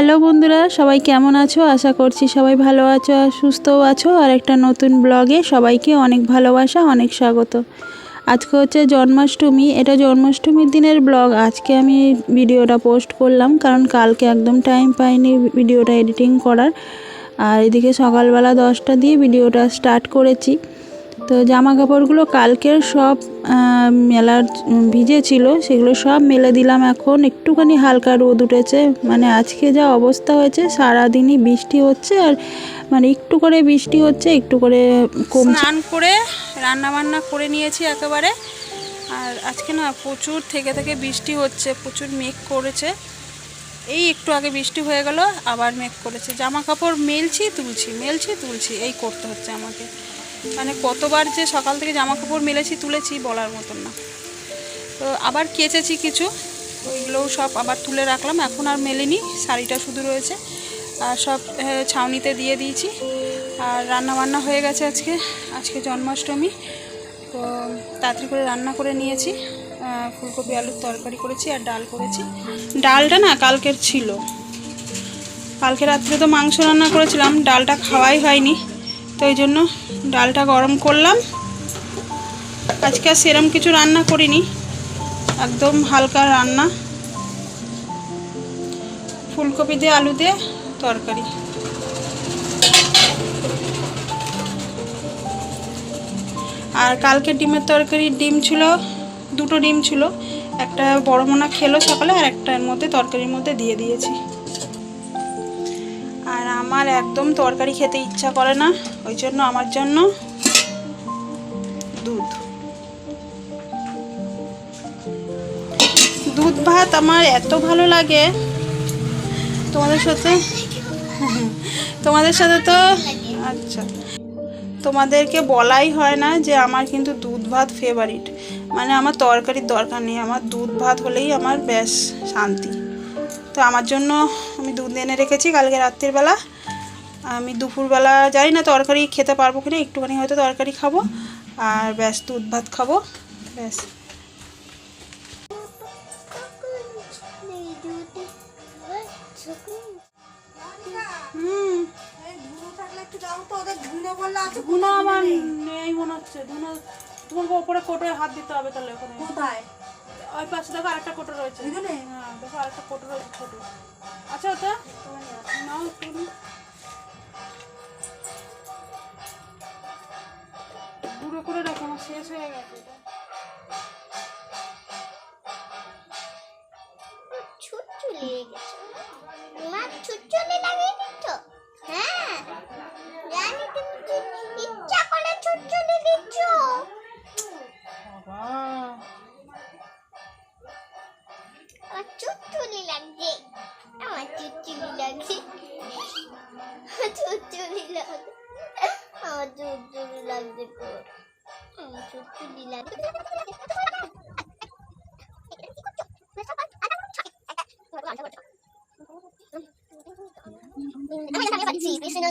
Hello বন্ধুরা, সবাই কেমন আছো? আশা করছি সবাই ভালো আছো আর সুস্থও আছো। আর একটা নতুন ব্লগে সবাইকে অনেক ভালোবাসা, অনেক স্বাগত। আজকে হচ্ছে জন্মাষ্টমী। এটা জন্মাষ্টমীর দিনের ব্লগ। আজকে আমি ভিডিওটা পোস্ট করলাম কারণ কালকে একদম টাইম পাইনি ভিডিওটা এডিটিং করার। আর এদিকে সকালবেলা দশটা দিয়ে ভিডিওটা স্টার্ট করেছি। তো জামা কাপড়গুলো কালকের সব মেলার ভিজে ছিল, সেগুলো সব মেলে দিলাম এখন। একটুখানি হালকা রোদ উঠেছে মানে আজকে যা অবস্থা হয়েছে, সারাদিনই বৃষ্টি হচ্ছে আর মানে একটু করে বৃষ্টি হচ্ছে, একটু করে কমছে। স্নান করে রান্না বান্না করে নিয়েছি একেবারে। আর আজকে না প্রচুর থেকে থেকে বৃষ্টি হচ্ছে, প্রচুর মেঘ করেছে। এই একটু আগে বৃষ্টি হয়ে গেল, আবার মেঘ করেছে। জামা কাপড় মেলছি, তুলছি মেলছি, তুলছি, এই করতে হচ্ছে আমাকে। মানে কতবার যে সকাল থেকে জামা কাপড় মেলেছি, তুলেছি বলার মতন না। তো আবার কেচেছি কিছু, ওইগুলোও সব আবার তুলে রাখলাম, এখন আর মেলেনি, শাড়িটা শুধু রয়েছে। আর সব ছাউনিতে দিয়ে দিয়েছি। আর রান্না বান্না হয়ে গেছে আজকে আজকে জন্মাষ্টমী। তো তাড়াতাড়ি করে রান্না করে নিয়েছি। ফুলকপি, আলুর তরকারি করেছি আর ডাল করেছি। ডালটা না কালকের ছিল। কালকে রাত্রে তো মাংস রান্না করেছিলাম, ডালটা খাওয়াই হয়নি। তো ওই জন্য ডালটা গরম করলাম। আজকে আর সেরম কিছু রান্না করিনি। একদম হালকা রান্না। ফুলকপি দিয়ে আলু দিয়ে তরকারি। আর কালকে ডিমের তরকারি ডিম ছিল, দুটো ডিম ছিল। একটা বড় মোনা খেলো সকালে আর একটার মধ্যে তরকারির মধ্যে দিয়ে দিয়েছি। আমার একদম তরকারি খেতে ইচ্ছা করে না, ওই জন্য আমার জন্য দুধ। দুধ ভাত আমার এত ভালো লাগে। তোমাদের সাথে তোমাদের সাথে তো আচ্ছা। তোমাদেরকে বলাই হয় না যে আমার কিন্তু দুধ ভাত ফেভারিট মানে আমার তরকারির দরকার নেই, আমার দুধ ভাত হলেই আমার ব্যাস শান্তি। তো আমার জন্য আমি দুধ এনে রেখেছি কালকে রাত্রিবেলা আমি দুপুরবেলা জানি না তরকারি খেতে পারব কিনা, একটুখানি হয়তো তরকারি খাব আর ব্যাস দুধ ভাত খাব, ব্যাস। ধুনো আমার নেই মনে হচ্ছে, ধুনো তোমাকে ওপরে কোটোয় হাত দিতে হবে তাহলে কোথায়? ওই পাশে দেখো আরেকটা কোটো রয়েছে। এখানে? হ্যাঁ দেখো আরেকটা কোটো রয়েছে ছোট। আচ্ছা ওটা? নাও তুমি। গুঁড়ো করে রাখো আমার শেষ হয়ে গেছে এটা। চলে গেছে।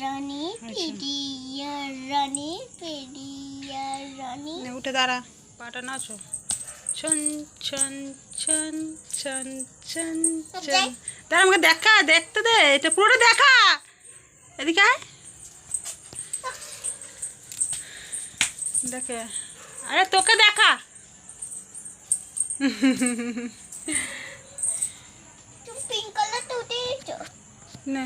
রানী পেডিয়া রানী পেডিয়া রানী উঠে দাঁড়া পাটা নাচো। ছন ছন ছন ছন ছন ছন। দাঁড়া আমাকে দেখা দেখতে দে এটা পুরোটা দেখা। এদিকে আয়। দেখে। আরে তোকে দেখা। নে।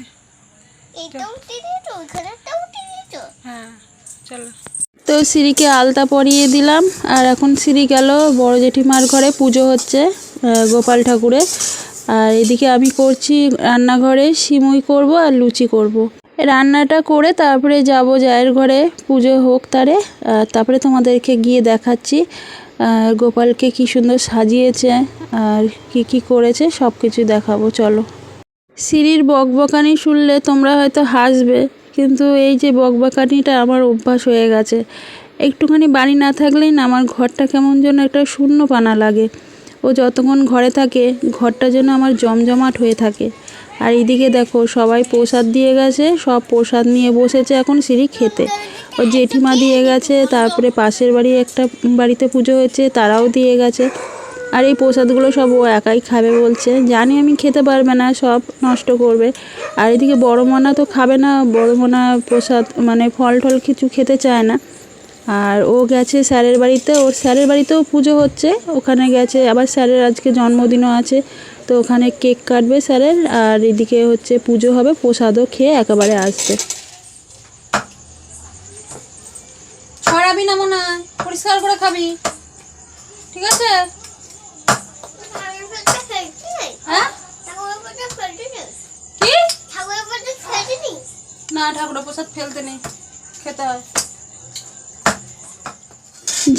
হ্যাঁ চলো। তো সিঁড়িকে আলতা পরিয়ে দিলাম আর এখন সিঁড়ি গেল বড় জেঠিমার ঘরে পুজো হচ্ছে গোপাল ঠাকুরের। আর এদিকে আমি করছি রান্নাঘরে সিমুই করব আর লুচি করব। রান্নাটা করে তারপরে যাব জায়ের ঘরে, পুজো হোক তারে। তারপরে তোমাদেরকে গিয়ে দেখাচ্ছি গোপালকে কি সুন্দর সাজিয়েছে আর কি কি করেছে সব কিছু দেখাবো, চলো। সিঁড়ির বকবকানি শুনলে তোমরা হয়তো হাসবে, কিন্তু এই যে বকবকানিটা আমার অভ্যাস হয়ে গেছে। একটুখানি বাড়ি না থাকলেই না আমার ঘরটা কেমন যেন একটা শূন্য পানা লাগে। ও যতক্ষণ ঘরে থাকে, ঘরটা যেন আমার জমজমাট হয়ে থাকে। আর এদিকে দেখো, সবাই প্রসাদ দিয়ে গেছে, সব প্রসাদ নিয়ে বসেছে এখন সিঁড়ি খেতে। ও জেঠিমা দিয়ে গেছে, তারপরে পাশের বাড়ি একটা বাড়িতে পুজো হয়েছে, তারাও দিয়ে গেছে। আর এই প্রসাদগুলো সব ও একাই খাবে বলছে। জানি আমি খেতে পারবে না, সব নষ্ট করবে। আর এদিকে বড় মনা তো খাবে না, বড় মনা প্রসাদ মানে ফল টল কিছু খেতে চায় না। আর ও গেছে স্যারের বাড়িতে ওর স্যারের বাড়িতেও পুজো হচ্ছে। ওখানে গেছে আবার স্যারের আজকে জন্মদিনও আছে। তো ওখানে কেক কাটবে স্যারের আর এদিকে হচ্ছে পুজো হবে প্রসাদও খেয়ে একেবারে আসবে। ছড়াবি না মনে হয়? পরিষ্কার করে খাবি। ঠিক আছে? হ্যাঁ? না ঠাকুরের প্রসাদ ফেলতে নেই। খেতে হয়।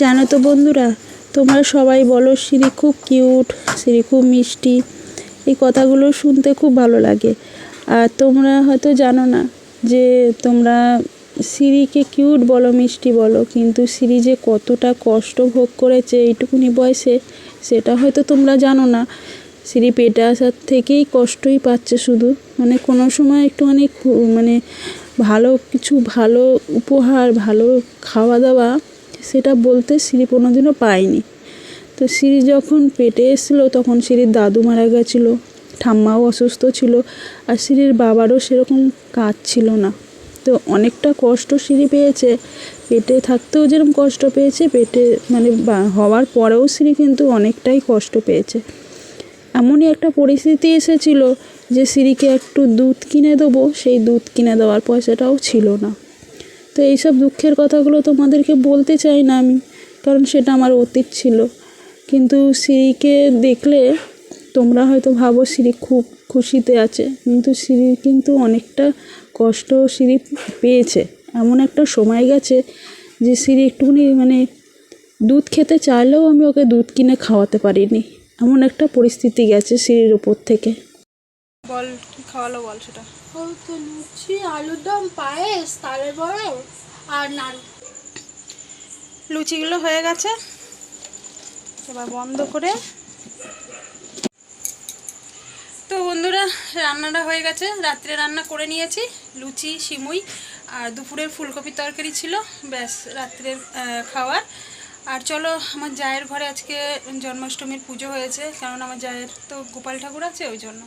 জানো তো বন্ধুরা, তোমরা সবাই বলো সিঁড়ি খুব কিউট, সিঁড়ি খুব মিষ্টি। এই কথাগুলো শুনতে খুব ভালো লাগে। আর তোমরা হয়তো জানো না যে তোমরা সিঁড়িকে কিউট বলো, মিষ্টি বলো, কিন্তু সিঁড়ি যে কতটা কষ্ট ভোগ করেছে এইটুকুনি বয়সে, সেটা হয়তো তোমরা জানো না। সিঁড়ি পেটে আসার থেকেই কষ্টই পাচ্ছে শুধু। মানে কোনো সময় একটুখানি মানে ভালো, কিছু ভালো উপহার, ভালো খাওয়া দাওয়া সেটা বলতে সিঁড়ি কোনো দিনও পায়নি। তো সিঁড়ি যখন পেটে এসেছিল, তখন সিঁড়ির দাদু মারা গেছিল, ঠাম্মাও অসুস্থ ছিল, আর সিঁড়ির বাবারও সেরকম কাজ ছিল না। তো অনেকটা কষ্ট সিঁড়ি পেয়েছে, পেটে থাকতেও যেরকম কষ্ট পেয়েছে, পেটে মানে হওয়ার পরেও সিঁড়ি কিন্তু অনেকটাই কষ্ট পেয়েছে। এমনই একটা পরিস্থিতি এসেছিল যে সিঁড়িকে একটু দুধ কিনে দেবো, সেই দুধ কিনে দেওয়ার পয়সাটাও ছিল না। তো এইসব দুঃখের কথাগুলো তোমাদেরকে বলতে চাই না আমি, কারণ সেটা আমার অতীত ছিল। কিন্তু সিঁড়িকে দেখলে তোমরা হয়তো ভাবো সিঁড়ি খুব খুশিতে আছে, কিন্তু সিঁড়ির কিন্তু অনেকটা কষ্ট সিঁড়ি পেয়েছে। এমন একটা সময় গেছে যে সিঁড়ি একটুখানি মানে দুধ খেতে চাইলেও আমি ওকে দুধ কিনে খাওয়াতে পারিনি। এমন একটা পরিস্থিতি গেছে সিঁড়ির উপর থেকে। বল খাওয়ালো বল সেটা? ওই তো লুচি, আলুর দম, পায়েস, তালের বড় আর নাড়ু লুচিগুলো হয়ে গেছে। এবার বন্ধ করে। তো বন্ধুরা, রান্নাটা হয়ে গেছে। রাত্রে রান্না করে নিয়েছি, লুচি, সিমুই আর দুপুরের ফুলকপি তরকারি ছিল। ব্যাস, রাত্রের খাওয়ার। আর চলো আমার জায়ের ঘরে আজকে জন্মাষ্টমীর পুজো হয়েছে কারণ আমার জায়ের তো গোপাল ঠাকুর আছে ওই জন্য।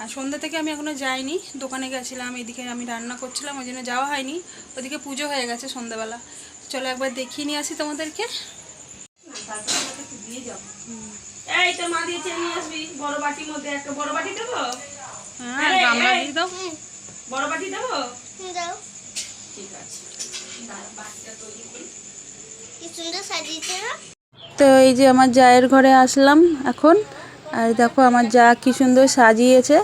আর সন্ধ্যা থেকে আমি এখনও যাইনি দোকানে গেছিলাম এদিকে আমি রান্না করছিলাম ওই জন্য যাওয়া হয়নি ওদিকে পুজো হয়ে গেছে সন্ধ্যাবেলা। চলো একবার দেখিয়ে নিয়ে আসি তোমাদেরকে। এই তোর মা দিয়েছে নিয়ে আসবি বড় বাটির মধ্যে একটা বড় বাটি দেবো? হ্যাঁ গামলা দিয়ে দাও। বড় বাটি দেবো? দাও। ঠিক আছে বাটিটা তৈরি করি। তো এই যে আমার জায়ের ঘরে আসলাম এখন। আর দেখো আমার যা কি সুন্দর সাজিয়েছে।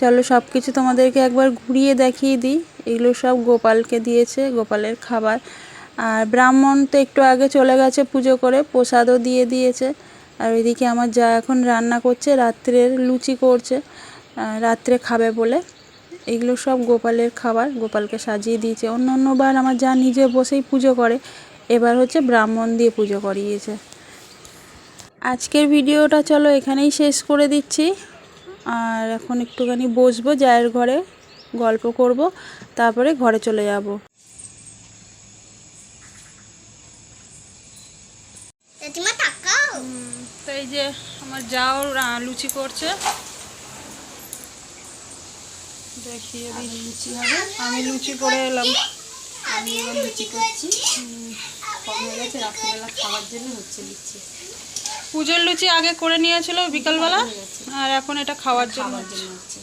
চলো সব কিছু তোমাদেরকে একবার ঘুরিয়ে দেখিয়ে দিই। এগুলো সব গোপালকে দিয়েছে, গোপালের খাবার। আর ব্রাহ্মণ তো একটু আগে চলে গেছে পুজো করে, প্রসাদও দিয়ে দিয়েছে। আর ওইদিকে আমার যা এখন রান্না করছে, রাত্রের লুচি করছে রাত্রে খাবে বলে। এগুলো সব গোপালের খাবার, গোপালকে সাজিয়ে দিয়েছে। অন্য অন্যবার আমার যা নিজে বসেই পুজো করে এবার হচ্ছে ব্রাহ্মণ দিয়ে পুজো করিয়েছে। আজকের ভিডিওটা চলো এখানেই শেষ করে দিচ্ছি। আর এখন একটুখানি বসবো জায়ের ঘরে গল্প করব তারপরে ঘরে চলে যাব। তো এই যে আমার যাও লুচি করছে। দেখিয়ে দিই লুচি হবে আমি লুচি করে এলাম। আমি লুচি করছি কম হয়ে গেছে রাত্রিবেলা খাওয়ার জন্য হচ্ছে পুজোর লুচি আগে করে নিয়েছিল বিকালবেলা? আর এখন এটা খাওয়ার জন্য খাওয়ার জন্য হচ্ছে।